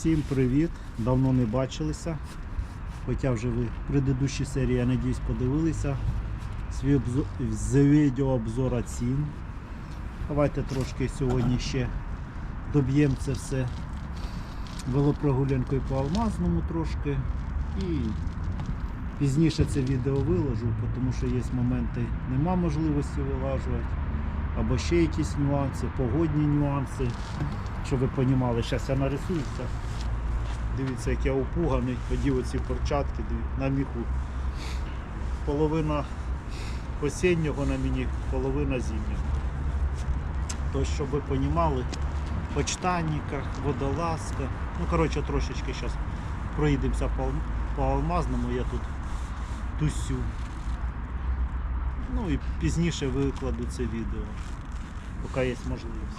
Всім привіт! Давно не бачилися. Хоча вже ви в предыдущій серії, я надіюсь, подивилися свій обзор, відеообзор цін. Давайте трошки сьогодні ще доб'ємо це все велопрогулянкою по алмазному трошки. І пізніше це відео виложу, тому що є моменти, нема можливості вилажувати. Або ще якісь нюанси, погодні нюанси. Щоб ви розуміли, зараз я нарисуюся. Дивіться, як я опуганий, одів оці перчатки на міху. Половина осіннього на мені, половина зимнього. То, щоб ви розуміли, почтальниках, водолазка. Ну, коротше, трошечки зараз проїдемося по, по алмазному, я тут тусю. Ну і пізніше викладу це відео, поки є можливість.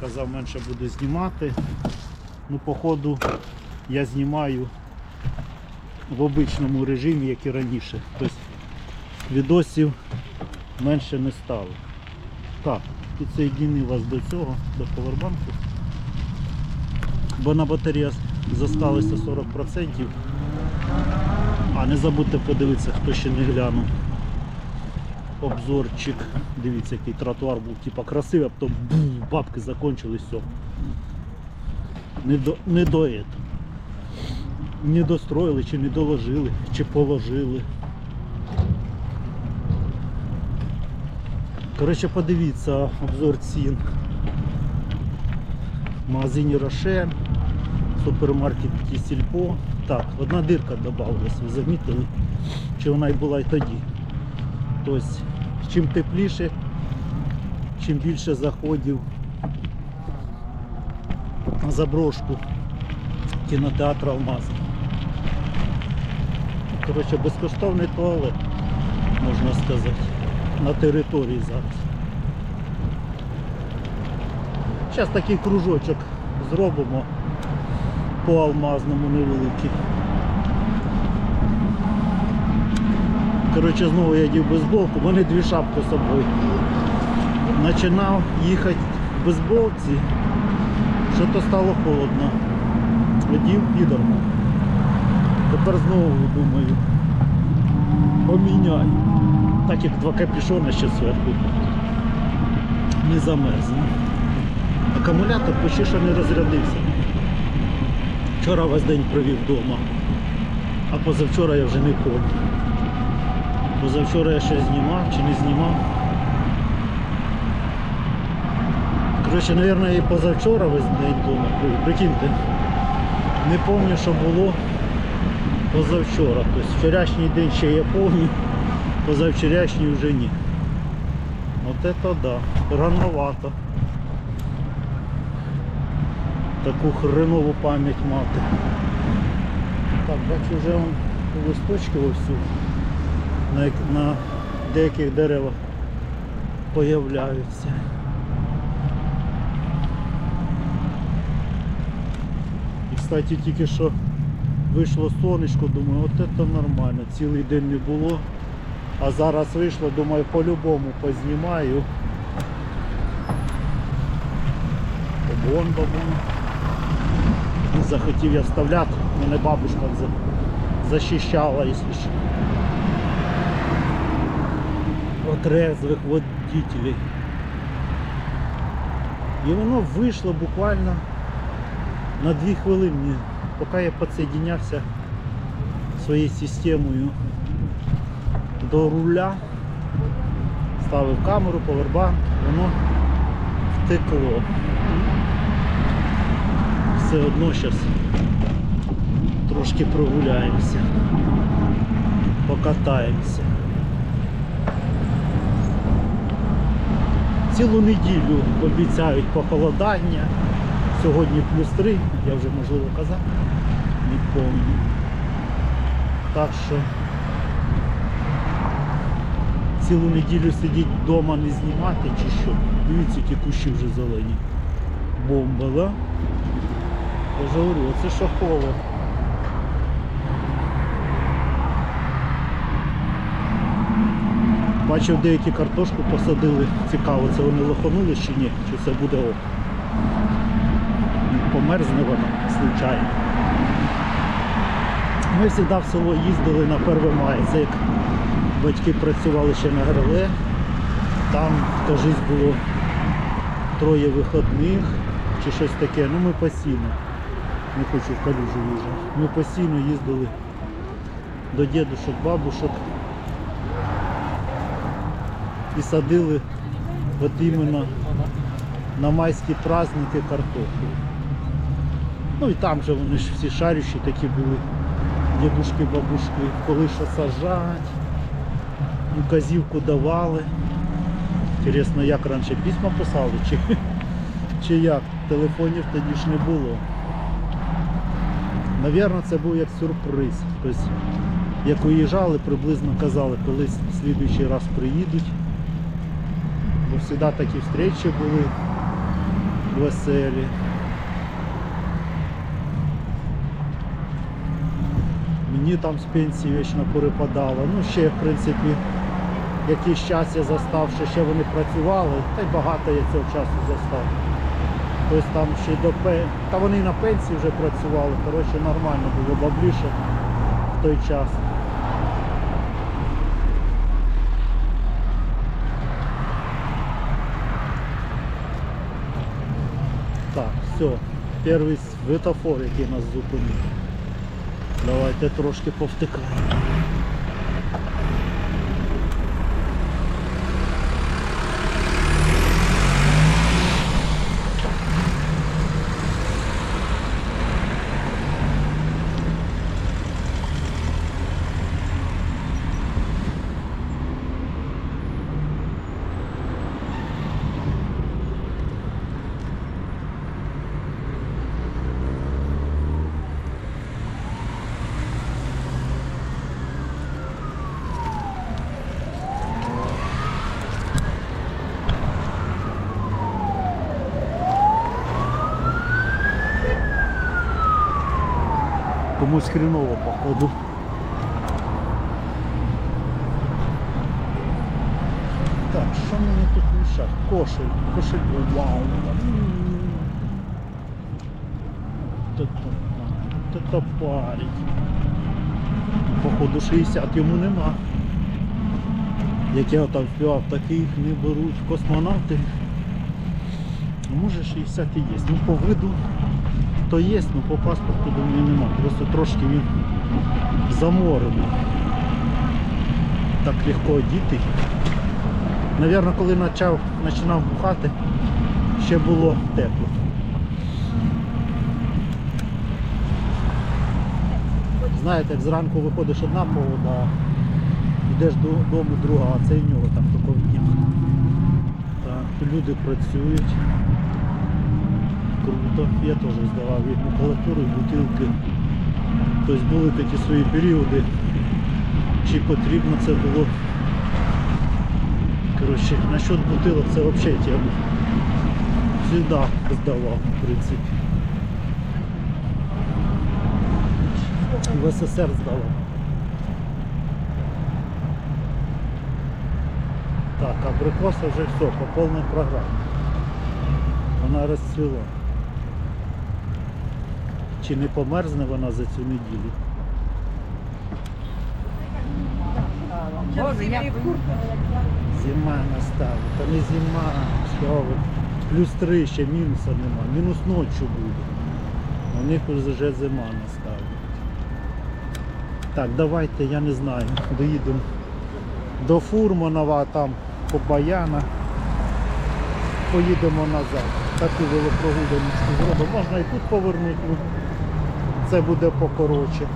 Казав, менше буду знімати. Ну, походу, я знімаю в обичному режимі, як і раніше. Тобто відосів менше не стало. Так, підсоєднив вас до цього, до повербанку. Бо на батарея зосталося 40%. А не забудьте подивитися, хто ще не глянув. Обзорчик. Дивіться, який тротуар був типа красивий, а потім бух, бабки закончились, все. Не до, не достроїли, чи не доложили, чи положили. Коротше, подивіться обзор цін. Магазині Рошен, в супермаркеті Сільпо. Так, одна дирка додавалась, ви замітили? Чи вона й була й тоді. Тобто, чим тепліше, чим більше заходів заброшку кінотеатру Алмаз. Коротше, безкоштовний туалет, можна сказати, на території зараз. Зараз такий кружочок зробимо по алмазному невеликий. Коротше, знову я дів бейсболку, в мене дві шапки з собою. Починав їхати в бейсболці, що то стало холодно. Одів підор. Тепер знову думаю, поміняю. Так як два капюшони ще зверху. Не замерзне. Акумулятор почти що не розрядився. Вчора весь день провів вдома, а позавчора я вже не помню. Позавчора я щось знімав чи не знімав. Коротше, мабуть, і позавчора весь день вдома. Прикиньте, не пам'ятаю, що було позавчора. Тобто вчорашній день ще я пам'ятаю, позавчорашній вже ні. От це да, рановато. Таку хренову пам'ять мати. Так, бачу вже вон листочки вовсю на, на деяких деревах появляються. Кстати, тільки що вийшло сонечко, думаю, от це нормально, цілий день не було. А зараз вийшло, думаю, по-любому познімаю. Бон, бабон. Не захотів я вставляти, мене бабушка за- захищала, якщо що. От резвих водителей. І воно вийшло буквально на дві хвилини, поки я підсоєднявся своєю системою до руля, ставив камеру, повербанк, воно втекло. Все одно зараз трошки прогуляємося, покатаємося. Цілу неділю обіцяють похолодання. Сьогодні плюс 3, я вже можливо казав, не пам'ятаю. Так що цілу неділю сидіти вдома не знімати чи що. Дивіться, які кущі вже зелені. Бомба, да? Я ж говорю, оце холод. Бачив, деякі картошку посадили. Цікаво, це вони лоханули чи ні? Чи це буде ок? Не померзне вона случайно. Ми завжди в село їздили на 1 мая. Це як батьки працювали ще на ГРЛ. Там, кажись, було троє виходних чи щось таке. Ну ми постійно. Не хочу в калюжу їжджати. Ми постійно їздили до дідушок, бабушок і садили от іменно на майські праздники картоплю. Ну і там же вони ж всі шарющі такі були, дідушки, бабушки, коли що сажать, указівку давали. Інтересно, як раніше письма писали, чи, чи як? Телефонів тоді ж не було. Навірно, це був як сюрприз. Тобто, як уїжджали, приблизно казали, коли в слідуючий раз приїдуть. Бо завжди такі зустрічі були веселі. Мені там з пенсії вічно перепадало. Ну, ще, в принципі, якийсь час я застав, що ще вони працювали, та й багато я цього часу застав. Тобто там ще до. Та вони і на пенсії вже працювали, коротше нормально було бабліше в той час. Так, все. Перший светофор, який нас зупинив. Давайте трошки повтикаємо. Комусь хреново, походу. Так, що мені тут мішать? Кошель, кошель, вау. Та парить. Походу 60 йому нема. Як я там співав, таких не беруть космонавти. Може 60 і є. Ну по виду то є, ну по паспорту думаю нема. Просто трошки він заморений. Так легко одіти. Навірно, коли почав, починав бухати, ще було тепло. Знаєте, як зранку виходиш одна повода, йдеш додому друга, а це в нього там в. Так, люди працюють. Круто. Я теж здавав і макулатуру, і бутилки. Тобто були такі свої періоди, чи потрібно це було. Коротше, насчет бутилок це взагалі тема. Всегда здавав, в принципі. В СССР здавав. Так, абрикоса вже все, по повній програмі. Вона розцвіла. Чи не померзне вона за цю неділю? Боже, як Зима настала. Та не зима, що ви. Плюс три ще мінуса нема. Мінус ночі буде. У них вже зима настала. Так, давайте, я не знаю, доїдемо до Фурманова, там по Баяна. Поїдемо назад. Таку велопрогуляночку зробимо. Можна і тут повернути. Це буде покоротше.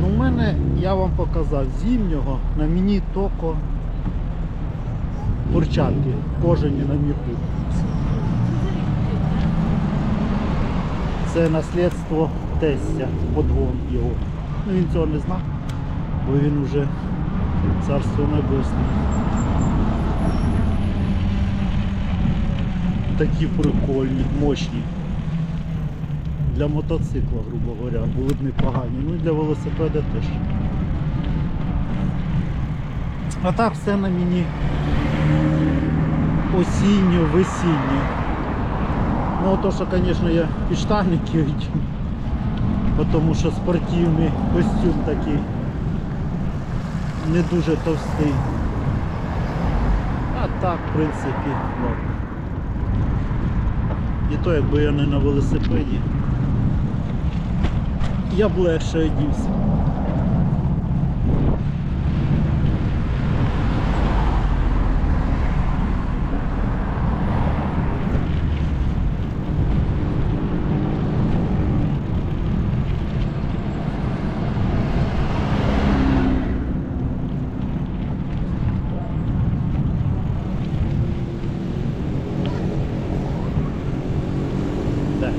Ну, у мене, я вам показав, зимнього на мені токо курчатки, кожені на міху. Це наслідство тестя, подгон його. Ну він цього не знав, бо він уже царство небесне. Такі прикольні, мощні. для мотоцикла, грубо говоря, були б непогані. Ну і для велосипеда теж. А так все на мені осінньо, весіннє. Ну то, що, звісно, я підштанники одів, тому що спортивний костюм такий не дуже товстий. А так, в принципі, ладно. І то, якби я не на велосипеді, я б легше одівся. Так.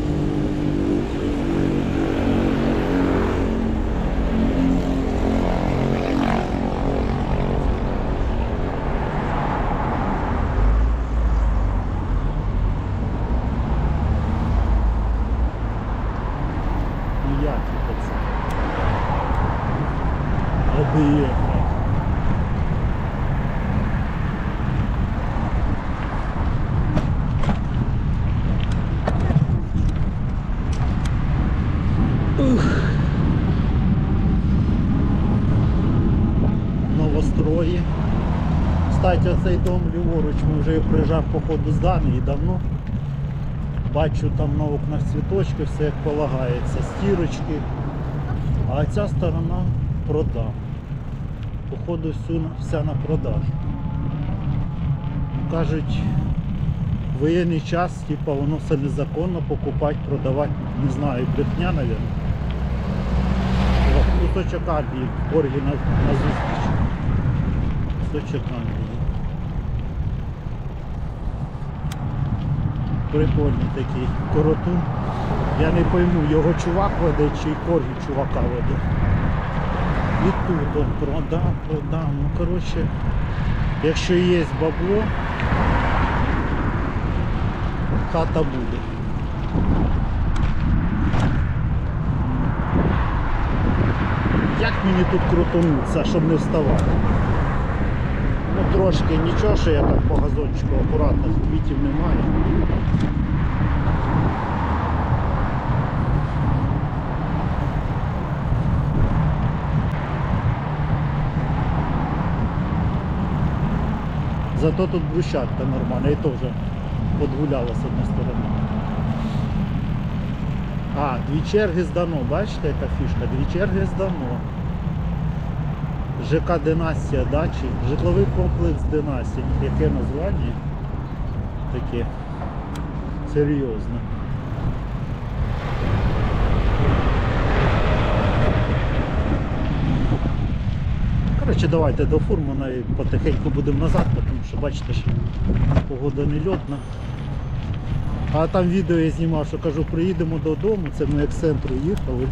Ну як це це? Об'єднати. новострої. Кстати, цей дом ліворуч ми вже приїжджав по ходу з Данії давно. Бачу там на окнах цвіточки, все як полагається, стірочки. А ця сторона продам. Походу вся на продажу. Кажуть, воєнний час, типа, воно все незаконно покупати, продавати, не знаю, брехня, мабуть. Кусочок Англії в на, на зустріч. Кусочок Англії. Прикольний такий коротун. Я не пойму, його чувак веде чи коргі чувака веде. І тут он продам, продам. Ну коротше, якщо є бабло, хата буде. Як мені тут крутануться, щоб не вставати? Трошки нічого, що я так по газончику акуратно, квітів немає. Зато тут брусчатка нормальна і теж подгуляла з однієї сторони. А, дві черги здано, бачите, яка фішка? Дві черги здано. ЖК Династія дачі, житловий комплекс Династія. Яке названня? Таке серйозне. Коротше, давайте до Фурмана і потихеньку будемо назад, тому що бачите, що погода не льотна. А там відео я знімав, що кажу, приїдемо додому, це ми як центру їхали.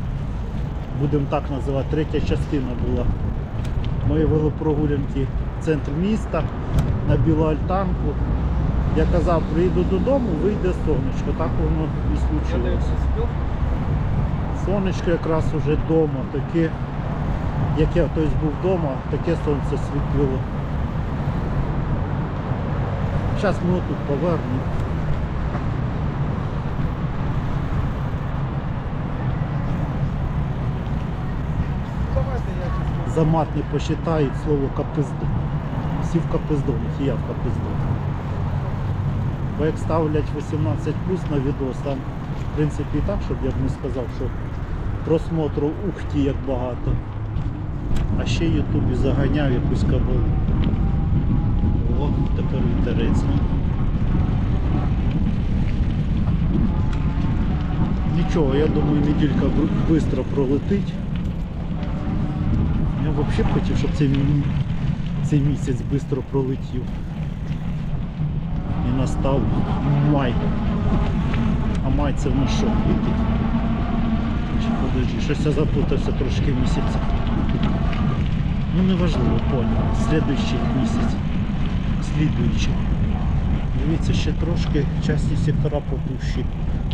Будемо так називати, третя частина була моєї велопрогулянки в центр міста на білу альтанку. Я казав, приїду додому, вийде сонечко. Так воно і случилось. Сонечко якраз уже вдома, таке, як я тобто, був вдома, таке сонце світило. Зараз ми отут повернемо. За мат не посчитають слово капиздон. Всі в капиздон, і я в капиздон. Бо як ставлять 18 плюс на відос, там в принципі і так, щоб я б не сказав, що просмотру ухті як багато. А ще Ютубі заганяв якусь кабелу. О, тепер інтересно. Нічого, я думаю, неділька швидко пролетить. Я взагалі хотів, щоб цей, цей місяць швидко пролетів. І настав май. А май це в нас що, подожди, щось я заплутався трошки в місяці. Ну неважливо, понял. Слідуючий місяць. Слідуючий. Дивіться, ще трошки часті сектора потущі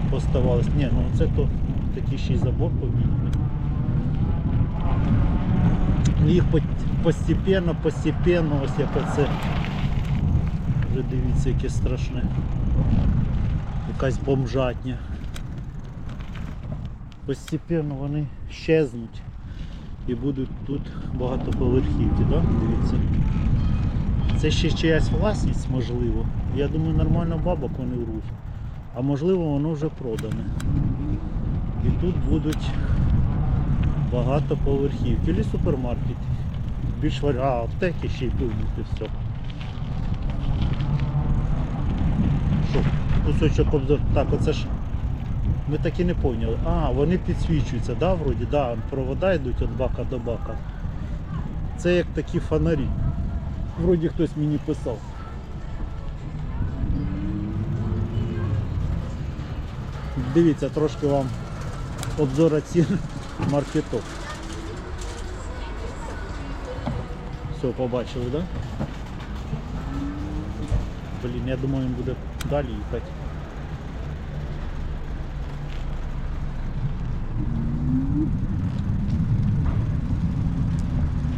поставались. Ні, ну це то такий ще й забор поміняний. Ну, Їх постепенно, постепенно, ось як оце. Вже дивіться, яке страшне. Якась бомжатня. Постепенно вони щезнуть і будуть тут багатоповерхівки, да? дивіться. Це ще чиясь власність, можливо. Я думаю, нормально бабок вони вруть. А можливо воно вже продане. І тут будуть багатоповерхівки. Чи супермаркет. Більш варі... А, аптеки ще й і все. Що, кусочок обзор. Так, оце ж. Ми так і не поняли. А, вони підсвічуються, да, вроді, да, провода йдуть від бака до бака. Це як такі фонарі. Вроді хтось мені писав. Дивіться, трошки вам обзор цін маркеток. Все, побачили? Да? Блін, я думаю, він буде далі їхати.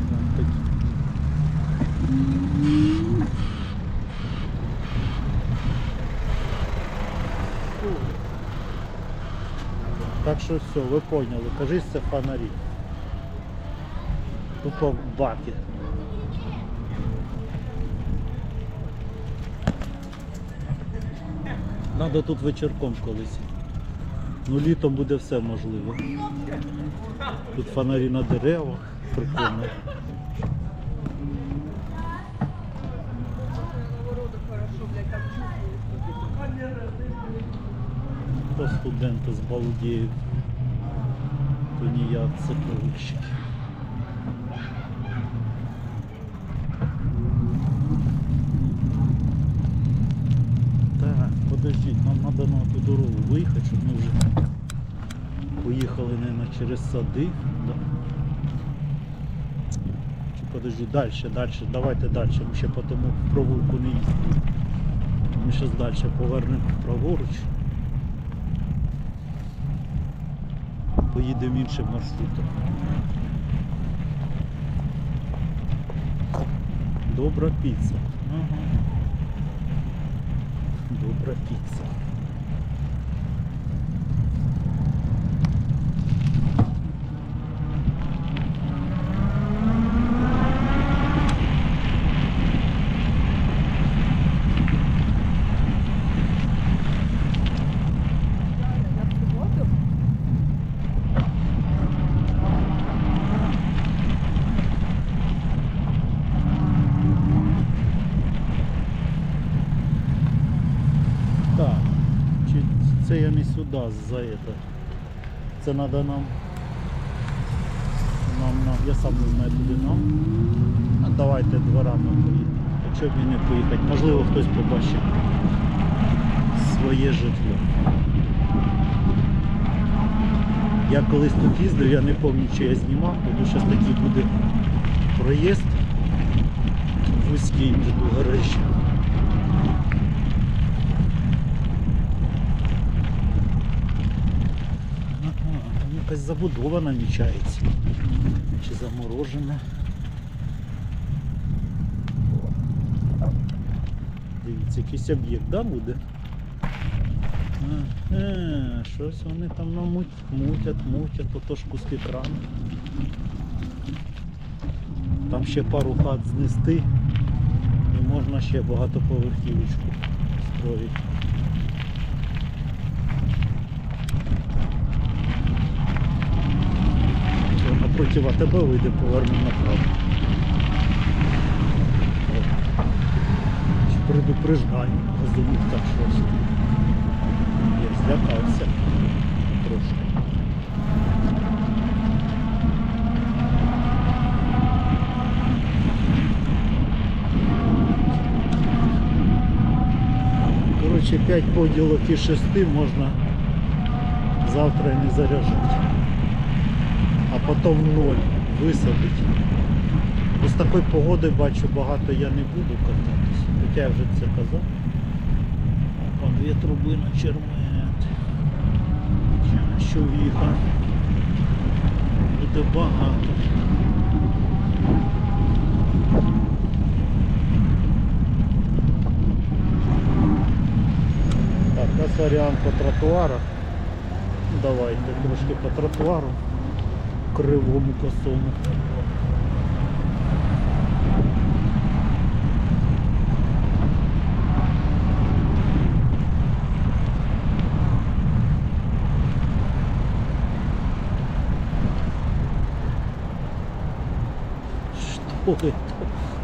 Там такі. Так що все, ви поняли, кажись, це фонарі. Тупо баки. Надо тут вечірком колись. Ну літом буде все можливо. Тут фонарі на деревах, прикольно. То студенти збалдіють, то ніяк це повищить. Так, подождіть, нам треба на ту дорогу виїхати, щоб ми вже поїхали, мабуть, через сади. Да. Подождіть, далі, далі, давайте далі, ми ще по тому провулку не їздили. Ми зараз далі повернемо праворуч. Поїдемо іншим маршрутом. Добра піца. Ага. Добра піца. Так. Чи це я не сюди за это. Це треба нам. Нам, нам. Я сам не знаю куди нам. Давайте дворами поїдемо. Якщо б не поїхати. Можливо хтось побачить своє житло. Я колись тут їздив, я не пам'ятаю, чи я знімав, тому що такий буде проїзд вузький між гаражі. Ага, там якась забудова намічається. Чи заморожена. Дивіться, якийсь об'єкт, да, буде? А, е, щось вони там намуть, мутять, мутять, ото ж куски крану. Там ще пару хат знести і можна ще багатоповерхівочку строїти. Напротив АТБ вийде, поверне направо. Чи Предупреждання, газовик так щось. Я злякався трошки. Коротше, 5 поділок із 6 можна завтра не заряджати а потім ноль висадить. З такої погоди бачу багато я не буду кататись. Хоча я вже це казав. Вон дві труби на чермет. що в'їхав. Буде багато. Так, ось варіант по тротуарах. Давайте трошки по тротуару кривому косому. Что это?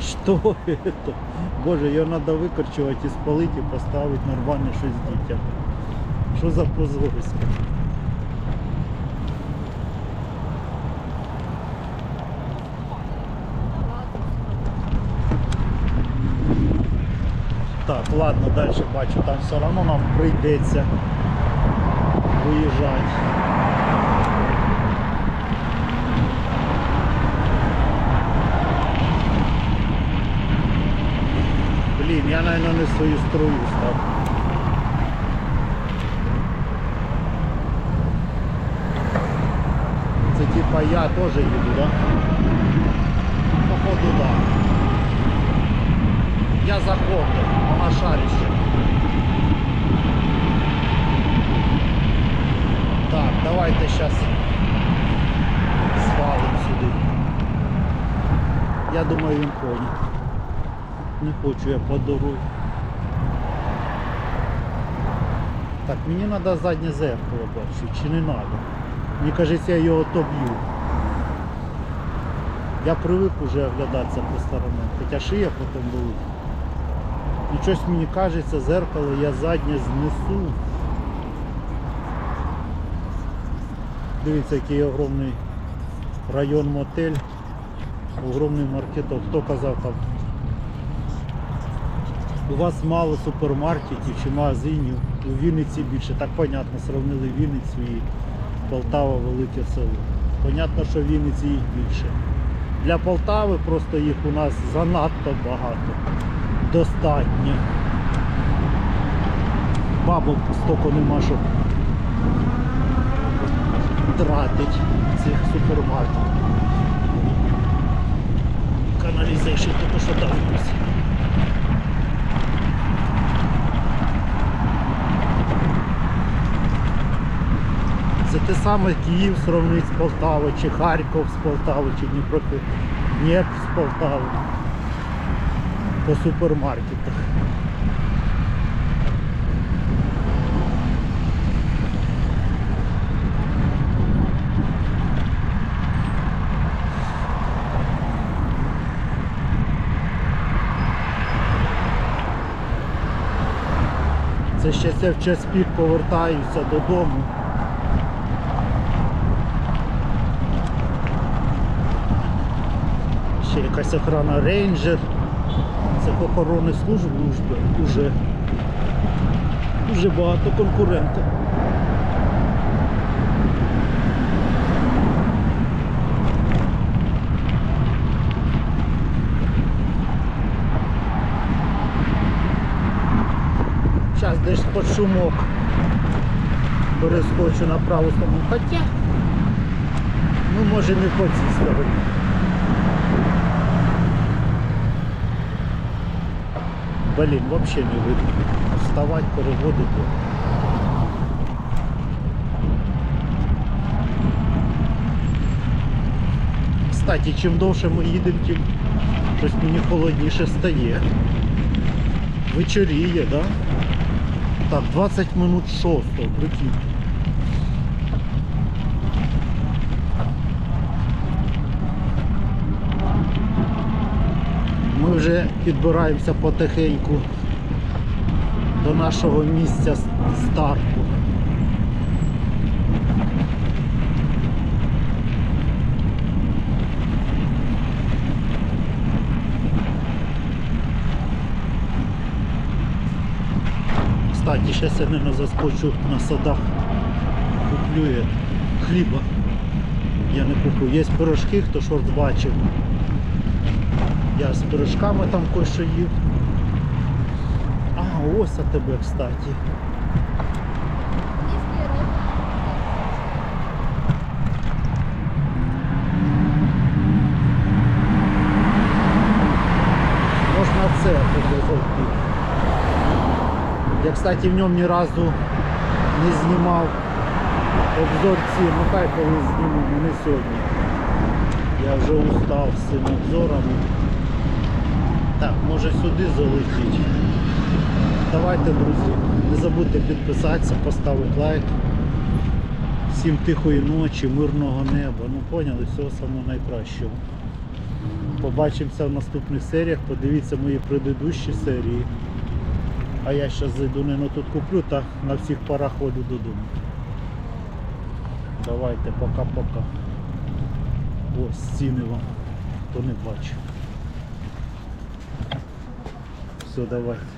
Что это? Боже, ее надо выкорчевать и спалить и поставить нормально щось дітям. Що за позорисько? Ладно, далі бачу, там все одно нам прийдеться виїжджати. Блін, я, наверное, не свою струю став. Це типа я теж їду, да? Походу, да. Я запомнил, на шарище. Так, давайте сейчас свалим сюди. Я думаю, він понял. Не хочу я по дорозі. Так, мені треба заднє зеркало бачити, чи не треба? Мені кажеться, я його тоб'ю. Я привик уже оглядатися по сторонам, хоча шия потім болить. І щось мені кажеться, зеркало я заднє знесу. Дивіться, який огромний район мотель, огромний маркеток. Хто казав там? У вас мало супермаркетів чи магазинів, у Вінниці більше. Так понятно, сравнили Вінницю і Полтава велике село. Понятно, що в Вінниці їх більше. Для Полтави просто їх у нас занадто багато. Достатньо. Бабок стільки нема, щоб тратить цих супермаркетів. Каналізейшн тільки що там. Це те саме Київ сравнить з Полтавою, чи Харків з Полтавою, чи Дніпропетровськ Дніпр з Полтави по супермаркетах. Це ще я в час пік повертаюся додому. Ще якась охрана рейнджер. Охорони служби вже. Дуже багато конкурентів. Зараз десь під шумок перескочу на праву сторону. Хоча, ну може не по цій. Блін, взагалі не видно. Вставати, переводити. Кстати, чим довше ми їдемо, тим щось мені холодніше стає. Вечоріє, да? Так, 20 минут 6, прикинь. Ми вже підбираємося потихеньку до нашого місця старту. Кстати, сейчас я, заскочу на садах. Куплю я хліба. Я не куплю. Є пирожки, хто шорт бачив. Я з пирожками там кое-що їв. А, ось от тебе кстати. Можна це АТБ зайти. Я, кстати, в ньому ні разу не знімав обзор цін, ну хай коли зніму, не сьогодні. Я вже устав з цим обзором. Так, може сюди залетіть. Давайте, друзі, не забудьте підписатися, поставити лайк. Всім тихої ночі, мирного неба. Ну поняли, всього самого найкращого. Побачимося в наступних серіях. Подивіться мої предыдущі серії. А я зараз зайду не тут куплю та на всіх парах ходу додому. Давайте, пока-пока. Ось ціни вам, хто не бачив. Все, давайте.